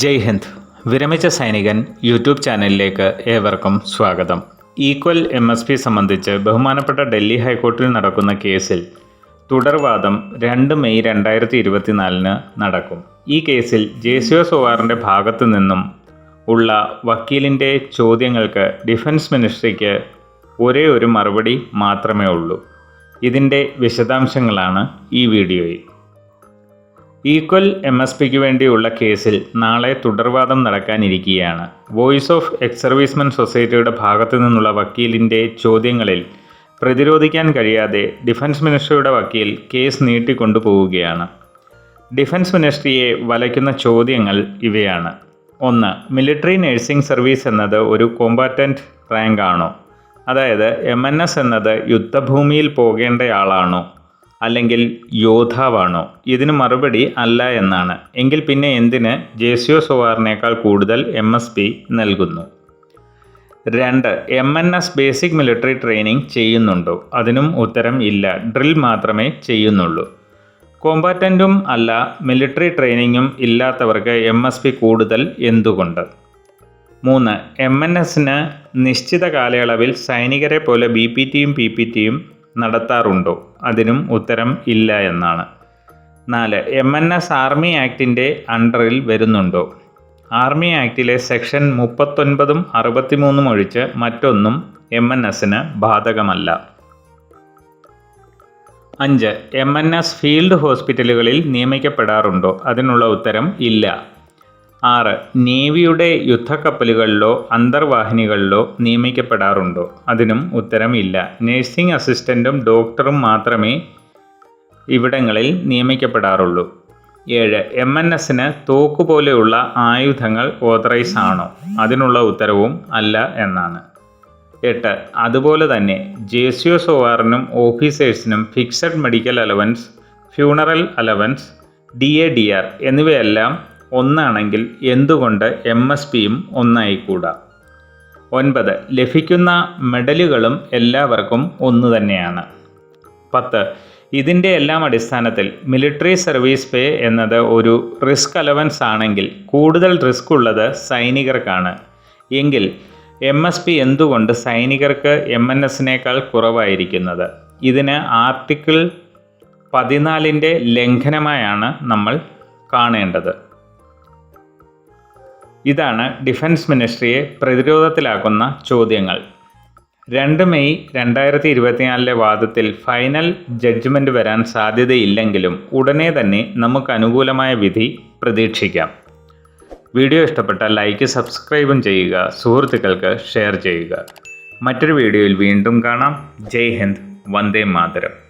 ജയ് ഹിന്ദ്. വിരമിച്ച സൈനികൻ യൂട്യൂബ് ചാനലിലേക്ക് ഏവർക്കും സ്വാഗതം. ഈക്വൽ എം എസ് പി സംബന്ധിച്ച് ബഹുമാനപ്പെട്ട ഡൽഹി ഹൈക്കോടതിയിൽ നടക്കുന്ന കേസിൽ തുടർവാദം രണ്ട് മെയ് രണ്ടായിരത്തി ഇരുപത്തിനാലിന് നടക്കും. ഈ കേസിൽ ജെ സി ഒ സോവാറിന്റെ ഭാഗത്തു നിന്നും ഉള്ള വക്കീലിന്റെ ചോദ്യങ്ങൾക്ക് ഡിഫൻസ് മിനിസ്ട്രിക്ക് ഒരേ ഒരു മറുപടി മാത്രമേ ഉള്ളൂ. ഇതിന്റെ വിശദാംശങ്ങളാണ് ഈ വീഡിയോയിൽ. ഈക്വൽ എം എസ് പിക്ക് വേണ്ടിയുള്ള കേസിൽ നാളെ തുടർവാദം നടക്കാനിരിക്കുകയാണ് വോയിസ് ഓഫ് എക്സ് സർവീസ്മെൻ സൊസൈറ്റിയുടെ ഭാഗത്തു നിന്നുള്ള വക്കീലിന്റെ ചോദ്യങ്ങളിൽ പ്രതിരോധിക്കാൻ കഴിയാതെ ഡിഫൻസ് മിനിസ്ട്രിയുടെ വക്കീൽ കേസ് നീട്ടിക്കൊണ്ടുപോവുകയാണ്. ഡിഫൻസ് മിനിസ്ട്രിയെ വലയ്ക്കുന്ന ചോദ്യങ്ങൾ ഇവയാണ്. ഒന്ന് മിലിറ്ററി നഴ്സിംഗ് സർവീസ് എന്നത് ഒരു കോമ്പാറ്റന്റ് റാങ്ക് ആണോ? അതായത് എം എൻ എസ് എന്നത് യുദ്ധഭൂമിയിൽ പോകേണ്ടയാളാണോ അല്ലെങ്കിൽ യോദ്ധാവാണോ? ഇതിന് മറുപടി അല്ല എന്നാണ്. എങ്കിൽ പിന്നെ എന്തിന് ജേസിയോ സോവാറിനേക്കാൾ കൂടുതൽ എം എസ് പി നൽകുന്നു? രണ്ട് M N S basic military training ചെയ്യുന്നുണ്ടോ? അതിനും ഉത്തരം ഇല്ല. ഡ്രിൽ മാത്രമേ ചെയ്യുന്നുള്ളൂ. കോമ്പാറ്റന്റും അല്ല മിലിറ്ററി ട്രെയിനിങ്ങും ഇല്ലാത്തവർക്ക് എം എസ് പി കൂടുതൽ എന്തുകൊണ്ട്? മൂന്ന് എം എൻ എസിന് നിശ്ചിത കാലയളവിൽ സൈനികരെ പോലെ ബി പി ടിയും പി പി ടിയും നടത്താറുണ്ടോ? അതിനും ഉത്തരം ഇല്ല എന്നാണ്. നാല് എം എൻ എസ് ആർമി ആക്ടിന്റെ അണ്ടറിൽ വരുന്നുണ്ടോ? ആർമി ആക്ടിലെ സെക്ഷൻ മുപ്പത്തൊൻപതും അറുപത്തിമൂന്നും ഒഴിച്ച് മറ്റൊന്നും എം എൻ എസിന് ബാധകമല്ല. അഞ്ച് എം എൻ എസ് ഫീൽഡ് ഹോസ്പിറ്റലുകളിൽ നിയമിക്കപ്പെടാറുണ്ടോ? അതിനുള്ള ഉത്തരം ഇല്ല. ആറ്. നേവിയുടെ യുദ്ധക്കപ്പലുകളിലോ അന്തർവാഹിനികളിലോ നിയമിക്കപ്പെടാറുണ്ടോ? അതിനും ഉത്തരം ഇല്ല നഴ്സിംഗ് അസിസ്റ്റന്റും ഡോക്ടറും മാത്രമേ ഇവിടങ്ങളിൽ നിയമിക്കപ്പെടാറുള്ളൂ. ഏഴ്. എം എൻ എസിന് തോക്ക് പോലെയുള്ള ആയുധങ്ങൾ ഓതറൈസ് ആണോ? അതിനുള്ള ഉത്തരവും അല്ല എന്നാണ്. എട്ട്. അതുപോലെ തന്നെ ജെ സി ഒ സോവാറിനും ഓഫീസേഴ്സിനും fixed medical allowance funeral allowance D A D R എന്നിവയെല്ലാം ഒന്നാണെങ്കിൽ എന്തുകൊണ്ട് എം എസ് പിയും ഒന്നായിക്കൂടാ? ഒൻപത് ലഭിക്കുന്ന മെഡലുകളും എല്ലാവർക്കും ഒന്നു തന്നെയാണ്. പത്ത് ഇതിന്റെ എല്ലാം അടിസ്ഥാനത്തിൽ മിലിറ്ററി സർവീസ് പേ എന്നത് ഒരു റിസ്ക് അലവൻസ് ആണെങ്കിൽ കൂടുതൽ റിസ്ക് ഉള്ളത് സൈനികർക്കാണ്. എങ്കിൽ എം എസ് പി എന്തുകൊണ്ട് സൈനികർക്ക് എം എൻ എസിനേക്കാൾ കുറവായിരിക്കുന്നത്? ഇതിന് ആർട്ടിക്കിൾ പതിനാലിന്റെ ലംഘനമായാണ് നമ്മൾ കാണേണ്ടത്. ഇതാണ് ഡിഫൻസ് മിനിസ്ട്രിയെ പ്രതിരോധത്തിലാക്കുന്ന ചോദ്യങ്ങൾ. രണ്ട് മെയ് രണ്ടായിരത്തി ഇരുപത്തിനാലിലെ വാദത്തിൽ ഫൈനൽ ജഡ്ജ്മെന്റ് വരാൻ സാധ്യതയില്ലെങ്കിലും ഉടനെ തന്നെ നമുക്ക് അനുകൂലമായ വിധി പ്രതീക്ഷിക്കാം. വീഡിയോ ഇഷ്ടപ്പെട്ടാൽ ലൈക്ക് സബ്സ്ക്രൈബും ചെയ്യുക സുഹൃത്തുക്കൾക്ക് ഷെയർ ചെയ്യുക. മറ്റൊരു വീഡിയോയിൽ വീണ്ടും കാണാം. ജയ് ഹിന്ദ് വന്ദേ മാതരം.